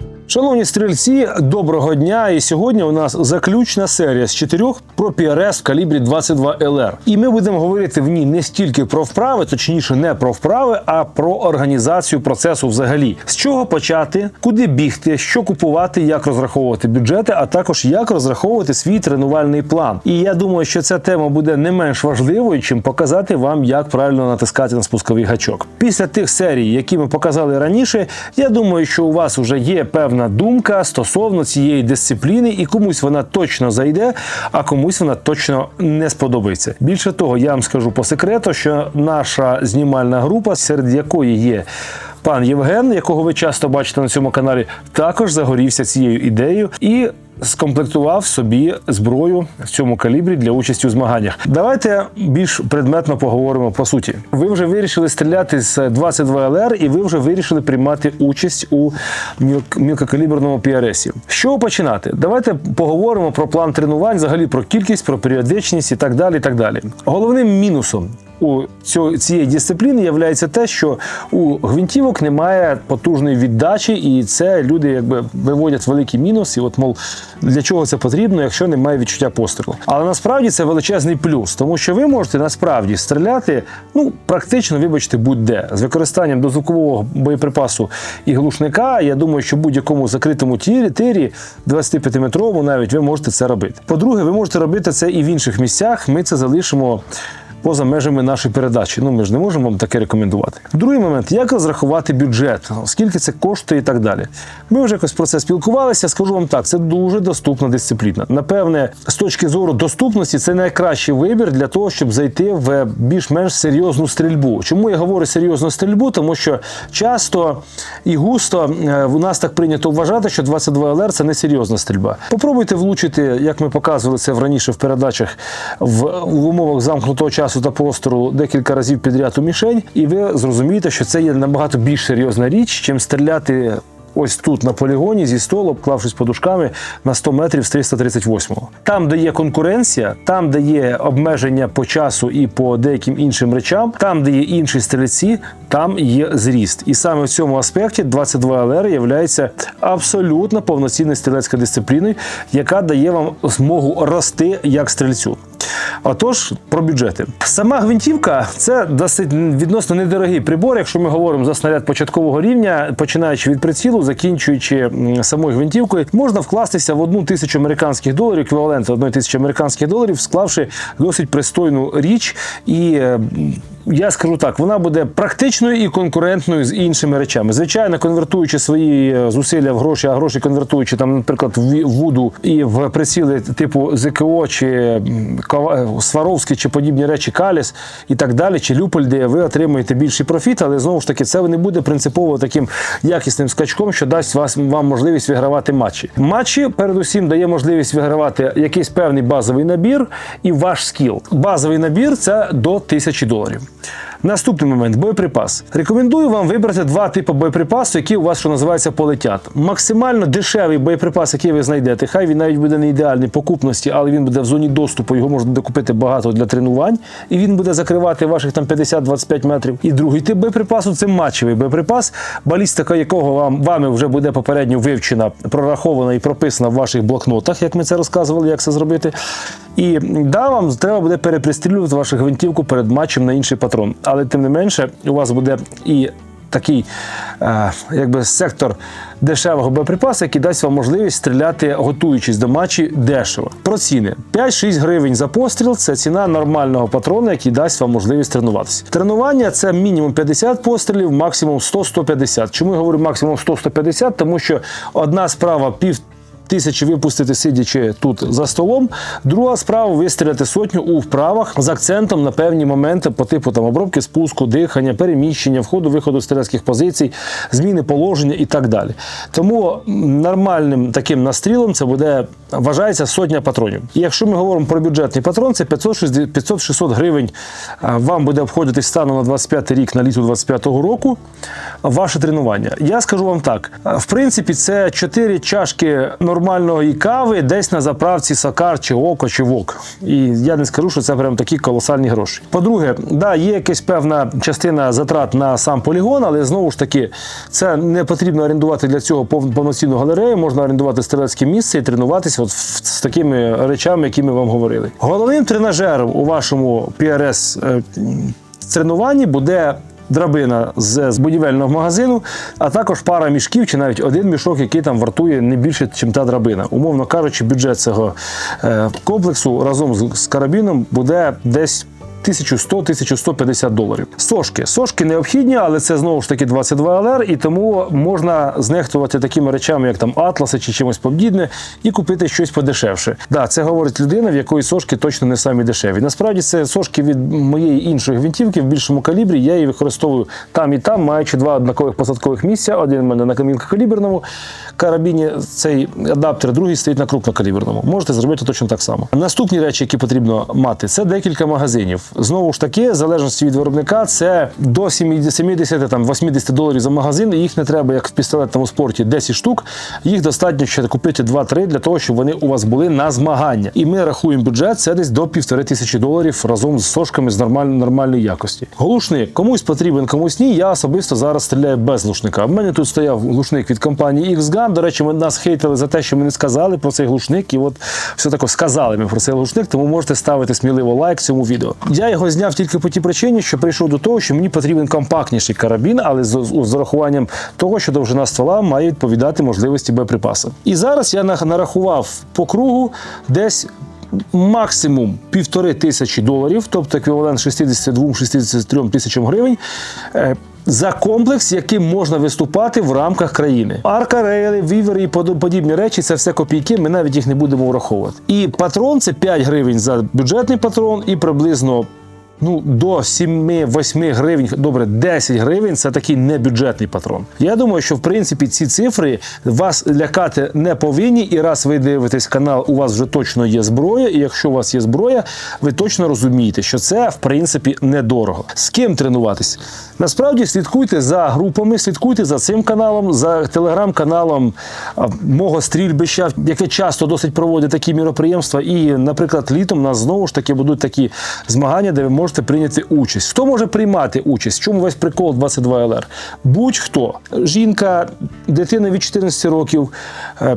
Bye. Шановні стрільці, доброго дня! І сьогодні у нас заключна серія з чотирьох про PRS в калібрі 22 LR. І ми будемо говорити в ній не стільки про вправи, точніше, не про вправи, а про організацію процесу взагалі. З чого почати, куди бігти, що купувати, як розраховувати бюджети, а також як розраховувати свій тренувальний план. І я думаю, що ця тема буде не менш важливою, чим показати вам, як правильно натискати на спусковий гачок. Після тих серій, які ми показали раніше, я думаю, що у вас вже є певна думка стосовно цієї дисципліни, і комусь вона точно зайде, а комусь вона точно не сподобається. Більше того, я вам скажу по секрету, що наша знімальна група, серед якої є. Пан Євген, якого ви часто бачите на цьому каналі, також загорівся цією ідеєю і скомплектував собі зброю в цьому калібрі для участі у змаганнях. Давайте більш предметно поговоримо по суті. Ви вже вирішили стріляти з 22 ЛР, і ви вже вирішили приймати участь у мілк- мілкокаліберному. З чого починати? Давайте поговоримо про план тренувань, взагалі про кількість, про періодичність і так далі. І так далі. Головним мінусом у цієї дисципліни є те, що у гвинтівок немає потужної віддачі, і це люди якби виводять великий мінус. І от, мов, для чого це потрібно, якщо немає відчуття пострілу. Але насправді це величезний плюс, тому що ви можете насправді стріляти, ну практично, вибачте, будь-де з використанням дозвукового боєприпасу і глушника. Я думаю, що будь-якому закритому тірі, тирі 25-метровому навіть ви можете це робити. По-друге, ви можете робити це і в інших місцях. Ми це залишимо поза межами нашої передачі. Ну ми ж не можемо вам таке рекомендувати. Другий момент, як розрахувати бюджет, скільки це коштує і так далі. Ми вже якось про це спілкувалися. Скажу вам так, це дуже доступна дисципліна. Напевне, з точки зору доступності, це найкращий вибір для того, щоб зайти в більш-менш серйозну стрільбу. Чому я говорю серйозну стрільбу? Тому що часто і густо е, у нас так прийнято вважати, що 22 ЛР це не серйозна стрільба. Попробуйте влучити, як ми показували це раніше в передачах, в, в умовах замкнутого часу та простору декілька разів підряд у мішень, і ви зрозумієте, що це є набагато більш серйозна річ, чим стріляти. Ось тут на полігоні зі столу, обклавшись подушками на 100 метрів з 338-го. Там, де є конкуренція, там, де є обмеження по часу і по деяким іншим речам, там, де є інші стрільці, там є зріст. І саме в цьому аспекті 22 ЛР є абсолютно повноцінною стрілецькою дисципліною, яка дає вам змогу рости як стрільцю. Отож, про бюджети. Сама гвинтівка це досить відносно недорогий прибор, якщо ми говоримо за снаряд початкового рівня, починаючи від прицілу, закінчуючи самою гвинтівкою, можна вкластися в одну тисячу американських доларів, еквівалент одної тисячі американських доларів, склавши досить пристойну річ. І е, я скажу так, вона буде практичною і конкурентною з іншими речами. Звичайно, конвертуючи свої е, зусилля в гроші, а гроші конвертуючи там, наприклад, в вуду і в приціли типу ЗКО чи м, Сваровський чи подібні речі, Каліс і так далі, чи Люпольди, ви отримуєте більший профіт, але знову ж таки це не буде принципово таким якісним скачком, що дасть вас вам можливість вигравати матчі. Матчі, передусім, дає можливість вигравати якийсь певний базовий набір і ваш скіл. Базовий набір це до 1000 доларів. Наступний момент боєприпас. Рекомендую вам вибрати два типи боєприпасу, які у вас, що називається, полетять. Максимально дешевий боєприпас, який ви знайдете. Хай він навіть буде не ідеальний по купності, але він буде в зоні доступу. Його можна докупити багато для тренувань, і він буде закривати ваших там 50-25 метрів. І другий тип боєприпасу це матчевий боєприпас, балістика якого вам вами вже буде попередньо вивчена, прорахована і прописана в ваших блокнотах, як ми це розказували, як це зробити. І да, вам треба буде перепристрілювати вашу гвинтівку перед матчем на інший патрон. Але тим не менше, у вас буде і такий е, якби сектор дешевого боєприпасу, який дасть вам можливість стріляти, готуючись до матчі, дешево. Про ціни 5-6 гривень за постріл це ціна нормального патрона, який дасть вам можливість тренуватися. Тренування це мінімум 50 пострілів, максимум 100-150. Чому я говорю максимум 100-150? Тому що одна справа пів тисячі випустити, сидячи тут за столом. Друга справа вистріляти сотню у вправах з акцентом на певні моменти по типу там обробки спуску, дихання, переміщення, входу, виходу з стрілецьких позицій, зміни положення і так далі. Тому нормальним таким настрілом це буде вважається сотня патронів. І якщо ми говоримо про бюджетний патрон, це 500-600 гривень вам буде обходитись станом на 25 рік на літо 25-го року ваше тренування. Я скажу вам так: в принципі, це 4 чашки нормальних нормальної кави десь на заправці Сакар чи Око чи Вок. І я не скажу, що це прям такі колосальні гроші. По-друге, да, є якась певна частина затрат на сам полігон, але знову ж таки, це не потрібно орендувати для цього повноцінну галерею. Можна орендувати стрілецьке місце і тренуватися от з такими речами, які ми вам говорили. Головним тренажером у вашому PRS е, тренуванні буде. Драбина з, будівельного магазину, а також пара мішків чи навіть один мішок, який там вартує не більше, ніж та драбина. Умовно кажучи, бюджет цього е, комплексу разом з карабіном буде десь 1100-1150 доларів. Сошки. Сошки необхідні, але це знову ж таки 22 ЛР, і тому можна знехтувати такими речами, як там атласи чи чимось подібне, і купити щось подешевше. Да, це говорить людина, в якої сошки точно не самі дешеві. Насправді це сошки від моєї іншої гвинтівки в більшому калібрі. Я її використовую там і там, маючи два однакових посадкових місця. Один в мене на мілкокаліберному карабіні, цей адаптер, другий стоїть на крупнокаліберному. Можете зробити точно так само. Наступні речі, які потрібно мати, це декілька магазинів. Знову ж таки, в залежності від виробника, це до 70, 70 там 80 доларів за магазин. І їх не треба, як в пістолетному спорті, 10 штук. Їх достатньо ще купити 2-3 для того, щоб вони у вас були на змагання. І ми рахуємо бюджет, це десь до півтори тисячі доларів разом з сошками з нормаль, нормальної якості. Глушник комусь потрібен, комусь ні. Я особисто зараз стріляю без глушника. У мене тут стояв глушник від компанії X-Gun. До речі, ми нас хейтили за те, що ми не сказали про цей глушник. І от все таки сказали ми про цей глушник, тому можете ставити сміливо лайк цьому відео. Я його зняв тільки по тій причині, що прийшов до того, що мені потрібен компактніший карабін, але з, з, урахуванням того, що довжина ствола має відповідати можливості боєприпаса. І зараз я на- нарахував по кругу десь максимум півтори тисячі доларів, тобто еквівалент 62-63 тисячам гривень. За комплекс, яким можна виступати в рамках країни. Арка, рейли, вівери і подібні речі це все копійки. Ми навіть їх не будемо враховувати. І патрон це 5 гривень за бюджетний патрон, і приблизно Ну, до 7-8 гривень, добре, 10 гривень це такий небюджетний патрон. Я думаю, що в принципі ці цифри вас лякати не повинні. І раз ви дивитесь канал, у вас вже точно є зброя. І якщо у вас є зброя, ви точно розумієте, що це в принципі недорого. З ким тренуватись? Насправді слідкуйте за групами, слідкуйте за цим каналом, за телеграм-каналом мого стрільбища, яке часто досить проводить такі міроприємства. І, наприклад, літом у нас знову ж таки будуть такі змагання, де ви можете прийняти участь. Хто може приймати участь? В чому весь прикол 22 ЛР? Будь-хто. Жінка, дитина від 14 років, е,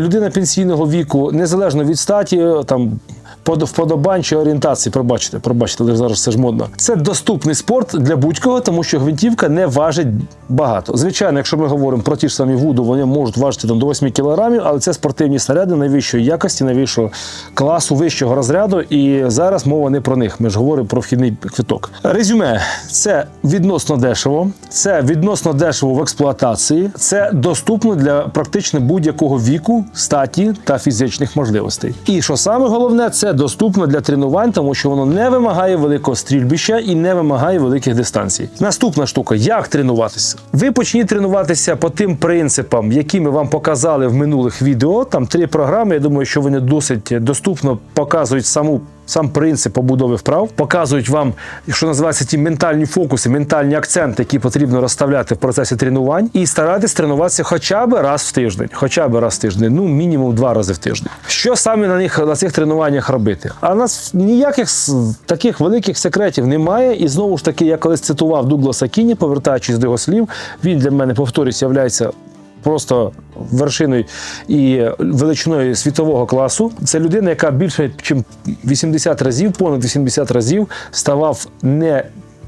людина пенсійного віку, незалежно від статі, е, там. Под- Вподобань чи орієнтації, пробачте, пробачте, але зараз це ж модно. Це доступний спорт для будь-кого, тому що гвинтівка не важить багато. Звичайно, якщо ми говоримо про ті ж самі вуду, вони можуть важити там до 8 кілограмів, але це спортивні снаряди найвищої якості, найвищого класу, вищого розряду. І зараз мова не про них. Ми ж говоримо про вхідний квиток. Резюме: це відносно дешево, це відносно дешево в експлуатації, це доступно для практично будь-якого віку, статі та фізичних можливостей. І що саме головне, це доступно для тренувань, тому що воно не вимагає великого стрільбища і не вимагає великих дистанцій. Наступна штука: як тренуватися? Ви почніть тренуватися по тим принципам, які ми вам показали в минулих відео. Там три програми. Я думаю, що вони досить доступно показують саму. Сам принцип побудови вправ показують вам, що називається ті ментальні фокуси, ментальні акценти, які потрібно розставляти в процесі тренувань, і старатись тренуватися хоча б раз в тиждень, хоча б раз в тиждень, ну мінімум два рази в тиждень. Що саме на них на цих тренуваннях робити? А нас ніяких таких великих секретів немає. І знову ж таки, я колись цитував Дугласа Кіні, повертаючись до його слів, він для мене повторюсь, являється просто вершиною і величиною світового класу. Це людина, яка більше ніж 80 разів, понад 80 разів ставав не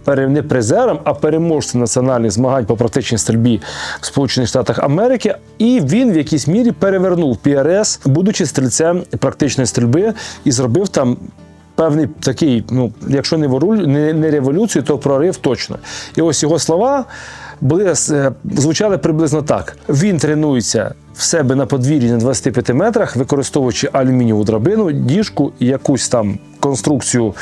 не призером, а переможцем національних змагань по практичній стрільбі в Сполучених Штатах Америки. І він в якійсь мірі перевернув PRS, будучи стрільцем практичної стрільби, і зробив там. Певний такий, ну, якщо не, не, не революцію, то прорив точно. І ось його слова були, е, звучали приблизно так: він тренується в себе на подвір'ї на 25 метрах, використовуючи алюмінієву драбину, діжку і якусь там конструкцію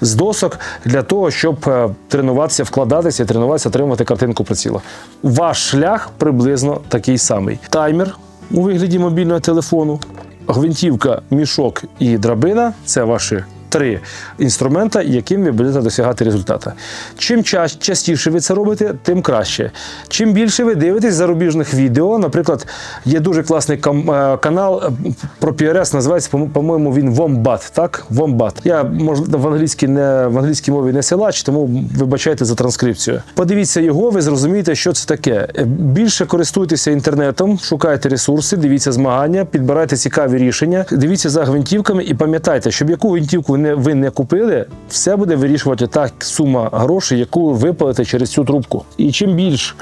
з досок для того, щоб е, тренуватися, вкладатися, тренуватися, отримувати картинку приціла. Ваш шлях приблизно такий самий: таймер у вигляді мобільного телефону, гвинтівка, мішок і драбина це ваші три інструмента, яким ви будете досягати результату. Чим частіше ви це робите, тим краще. Чим більше ви дивитесь зарубіжних відео, наприклад, є дуже класний е, канал е, про PRS, називається, по- по-моєму, він Wombat, так? Wombat. Я можливо в англійській не в англійській мові не силач, тому вибачайте за транскрипцію. Подивіться його, ви зрозумієте, що це таке. Е, Більше користуйтеся інтернетом, шукайте ресурси, дивіться змагання, підбирайте цікаві рішення, дивіться за гвинтівками і пам'ятайте, щоб яку гвинтівку не ви не купили, все буде вирішувати та сума грошей, яку ви випалите через цю трубку. І чим більш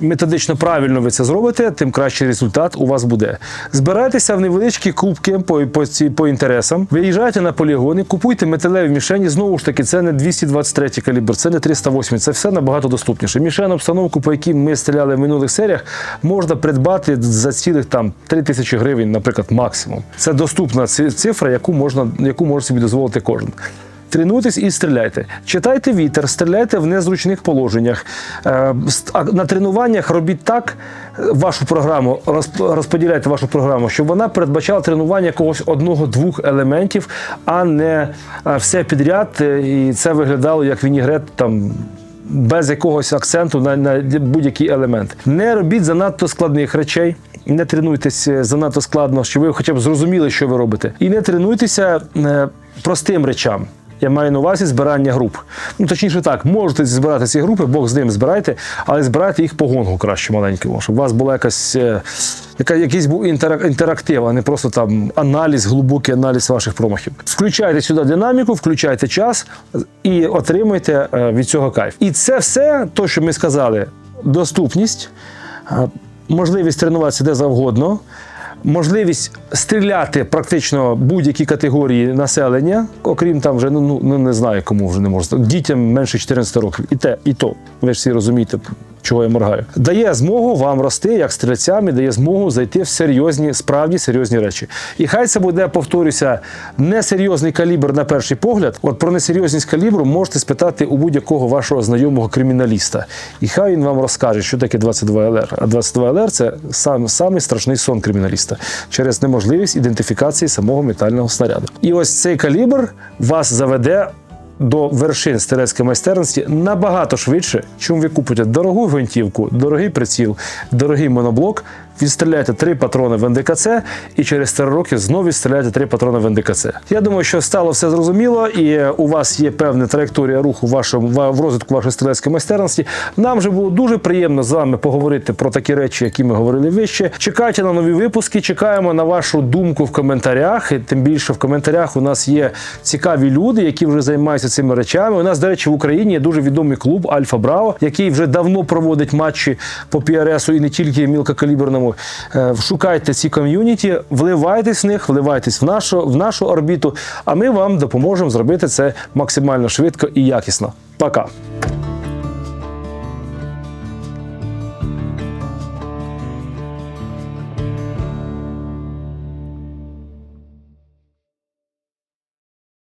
методично правильно ви це зробите, тим кращий результат у вас буде. Збирайтеся в невеличкі кубки по, по, по інтересам, виїжджайте на полігони, купуйте металеві мішені. Знову ж таки, це не 223 калібр, це не 308, це все набагато доступніше. Мішену обстановку, по якій ми стріляли в минулих серіях, можна придбати за цілих там 3 тисячі гривень, наприклад, максимум. Це доступна цифра, яку можна, яку може собі дозволити кожен. Тренуйтесь і стріляйте. Читайте вітер, стріляйте в незручних положеннях. Е, На тренуваннях робіть так е, вашу програму, розп- розподіляйте вашу програму, щоб вона передбачала тренування якогось одного-двох елементів, а не е, все підряд. І це виглядало як вінігрет там. Без якогось акценту на, на будь-який елемент. Не робіть занадто складних речей, не тренуйтесь занадто складно, щоб ви хоча б зрозуміли, що ви робите. І не тренуйтеся простим речам. Я маю на увазі збирання груп. Ну, точніше так, можете збирати ці групи, Бог з ним збирайте, але збирайте їх по гонгу краще маленькому, щоб у вас була якась, е, яка, якийсь був інтерактив, а не просто там аналіз, глибокий аналіз ваших промахів. Включайте сюди динаміку, включайте час і отримуйте е, від цього кайф. І це все, то, що ми сказали, доступність, е, можливість тренуватися де завгодно. Можливість стріляти практично будь-які категорії населення, окрім там вже ну, ну не знаю, кому вже не можна. Дітям менше 14 років. І те, і то. Ви ж всі розумієте, чого я моргаю. Дає змогу вам рости як стрільцям і дає змогу зайти в серйозні, справді серйозні речі. І хай це буде, повторюся, несерйозний калібр на перший погляд. От про несерйозність калібру можете спитати у будь-якого вашого знайомого криміналіста. І хай він вам розкаже, що таке 22 ЛР. А 22 ЛР це сам самий страшний сон криміналіста через неможливість ідентифікації самого метального снаряду. І ось цей калібр вас заведе. До вершин стрілецької майстерності набагато швидше, чим ви купите дорогу гвинтівку, дорогий приціл, дорогий моноблок. Відстріляєте три патрони в НДКЦ і через три роки знову відстріляєте три патрони в НДКЦ. Я думаю, що стало все зрозуміло, і у вас є певна траєкторія руху в вашому в- розвитку вашої стрілецької майстерності. Нам же було дуже приємно з вами поговорити про такі речі, які ми говорили вище. Чекайте на нові випуски. Чекаємо на вашу думку в коментарях. І тим більше в коментарях у нас є цікаві люди, які вже займаються цими речами. У нас, до речі, в Україні є дуже відомий клуб Альфа Браво, який вже давно проводить матчі по PRS і не тільки мілкокаліберному. Е, Шукайте ці ком'юніті, вливайтесь в них, вливайтесь в нашу, в нашу орбіту. А ми вам допоможемо зробити це максимально швидко і якісно. Пока.